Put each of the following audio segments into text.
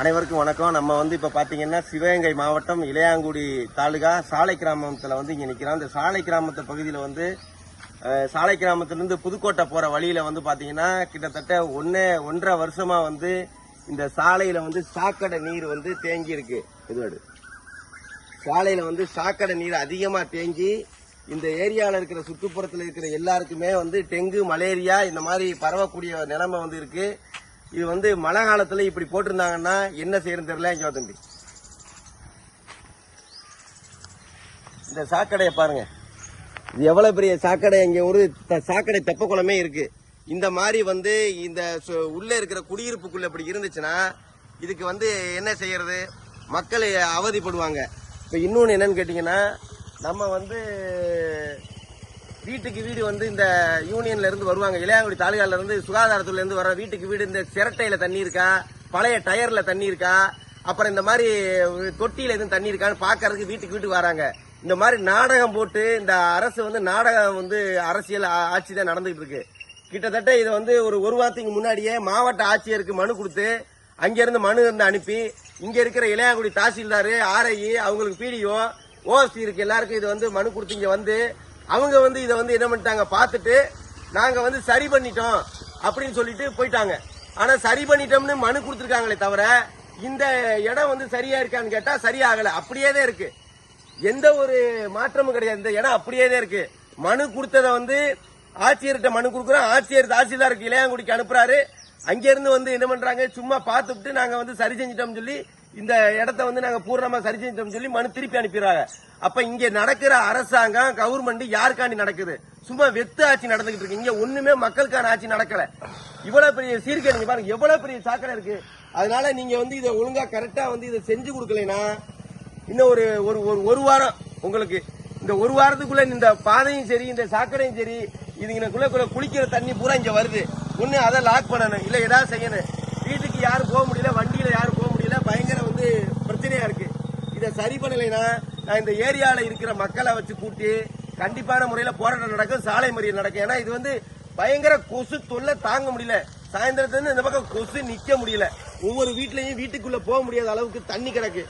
அனைவருக்கும் வணக்கம். நம்ம வந்து இப்ப பாத்தீங்கன்னா சிவகங்கை மாவட்டம் இளையாங்குடி தாலுகா சாலை கிராமத்துல வந்து இங்க நிக்கிறோம். அந்த சாலை கிராமத்து பகுதியில வந்து சாலை கிராமத்திலிருந்து புதுக்கோட்டை போற வழியில வந்து பாத்தீங்கன்னா கிட்டத்தட்ட ஒன்னே ஒன்றரை வருஷமா வந்து இந்த சாலையில வந்து சாக்கடை நீர் வந்து தேங்கி இருக்கு இதுவாடு சாலையில வந்து சாக்கடை நீர் அதிகமா தேங்கி இந்த ஏரியாவில் இருக்கிற சுற்றுப்புறத்தில் இருக்கிற எல்லாருக்குமே வந்து டெங்கு மலேரியா இந்த மாதிரி பரவக்கூடிய நிலைமை வந்து இருக்குது இது வந்து மழை காலத்துல இப்படி போட்டிருந்தாங்கன்னா என்ன செய்யறது தெரியல இங்க தம்பி. இந்த சாக்கடையை பாருங்க. இது எவ்வளவு பெரிய சாக்கடை? இங்க ஒரு த- சாக்கடை தெப்ப குளமே இருக்கு. இந்த மாதிரி வந்து இந்த சு- உள்ள இருக்கிற குடியிருப்புக்குள்ள இப்படி இருந்துச்சுன்னா இதுக்கு வந்து என்ன செய்யறது? மக்கள் அவதிப்படுவாங்க. இப்ப இன்னொன்னு என்னன்னு கேட்டீங்கன்னா நம்ம வந்து வீட்டுக்கு வீடு வந்து இந்த யூனியன்ல இருந்து வருவாங்க. இளையாங்குடி தாலுகால இருந்து சுகாதாரத்துல இருந்து வர வீட்டுக்கு வீடு இந்த சிரட்டையில தண்ணி இருக்கா? பழைய டயர்ல தண்ணி இருக்கா? அப்புறம் இந்த மாதிரி தொட்டியில எதுவும் தண்ணி இருக்கான்னு பாக்குறதுக்கு வீட்டுக்கு வீட்டுக்கு வராங்க. இந்த மாதிரி நாடகம் போட்டு இந்த அரசு வந்து நாடகம் வந்து அரசியல் ஆட்சி தான் நடந்துகிட்டு இருக்கு. கிட்டத்தட்ட இதை வந்து ஒரு ஒரு வாரத்துக்கு முன்னாடியே மாவட்ட ஆட்சியருக்கு மனு கொடுத்து அங்கிருந்து மனு இருந்து அனுப்பி இங்க இருக்கிற இளையாங்குடி தாசில்தார் ஆர்ஐ அவங்களுக்கு பிடிஓ ஓஎஸ்டி இருக்கு. எல்லாருக்கும் இது வந்து மனு கொடுத்து இங்க வந்து அவங்க வந்து இதை வந்து என்ன பண்ணிட்டாங்க பார்த்துட்டு நாங்கள் வந்து சரி பண்ணிட்டோம் அப்படின்னு சொல்லிட்டு போயிட்டாங்க. ஆனால் சரி பண்ணிட்டோம்னு மனு கொடுத்துருக்காங்களே தவிர இந்த இடம் வந்து சரியா இருக்கான்னு கேட்டால் சரியாகலை அப்படியே தான் இருக்கு. எந்த ஒரு மாற்றமும் கிடையாது இந்த இடம் அப்படியே தான் இருக்கு. மனு கொடுத்தத வந்து ஆட்சியர்கிட்ட மனு கொடுக்குறோம் ஆட்சியர் தாசில்தாருக்கு இளையாங்குடிக்கு அனுப்புறாரு. அங்கிருந்து வந்து என்ன பண்றாங்க? சும்மா பார்த்துட்டு நாங்க வந்து சரி செஞ்சிட்டோம்னு சொல்லி இந்த இடத்த வந்து நாங்க பூர்ணமா சரி செஞ்சிட்டோம்னு சொல்லி மனு திருப்பி அனுப்பிடுறாங்க. அப்ப இங்க நடக்கிற அரசாங்கம் கவர்மெண்ட் யாருக்காண்டி நடக்குது? சும்மா வெத்து ஆட்சி நடந்துகிட்டு இருக்கு. இங்க ஒண்ணுமே மக்களுக்கான ஆட்சி நடக்கல. இவ்வளவு பெரிய சீர்கேடு நீங்க பாருங்க. எவ்வளவு பெரிய சாக்கடை இருக்கு. அதனால நீங்க வந்து இதை ஒழுங்கா கரெக்டா வந்து இதை செஞ்சு கொடுக்கலனா இன்னும் ஒரு ஒரு ஒரு ஒரு வாரம் உங்களுக்கு இந்த ஒரு வாரத்துக்குள்ள இந்த பாதையும் சரி இந்த சாக்கடையும் சரி இதுங்களுக்குள்ள குளிக்கிற தண்ணி பூரா இங்க வருது. ஒண்ணு அதை லாக் பண்ணணும். இல்ல ஏதாவது செய்யணும். வீட்டுக்கு யாரும் போக முடியல வண்டியில யாரும் போக முடியல பயங்கர வந்து பிரச்சனையா இருக்கு. இதை சரி பண்ணலைன்னா நான் இந்த ஏரியால இருக்கிற மக்களை வச்சு கூட்டி கண்டிப்பான முறையில போராட்டம் நடக்கும் சாலை மறியல் நடக்கும். ஏன்னா இது வந்து பயங்கர கொசு தொல்லை தாங்க முடியல. சாயந்தரத்துலேருந்து இந்த பக்கம் கொசு நிக்க முடியல. ஒவ்வொரு வீட்லயும் வீட்டுக்குள்ள போக முடியாத அளவுக்கு தண்ணி கிடக்கு.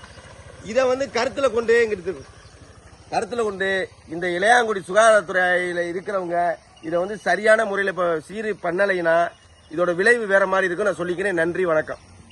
இதை வந்து கருத்துல கொண்டு எங்கிட்டு கருத்துல கொண்டு இந்த இளையாங்குடி சுகாதாரத்துறையில இருக்கிறவங்க இதை வந்து சரியான முறையில் இப்போ சீர் பண்ணலைன்னா இதோட விளைவு வேற மாதிரி இருக்குன்னு நான் சொல்லிக்கிறேன். நன்றி வணக்கம்.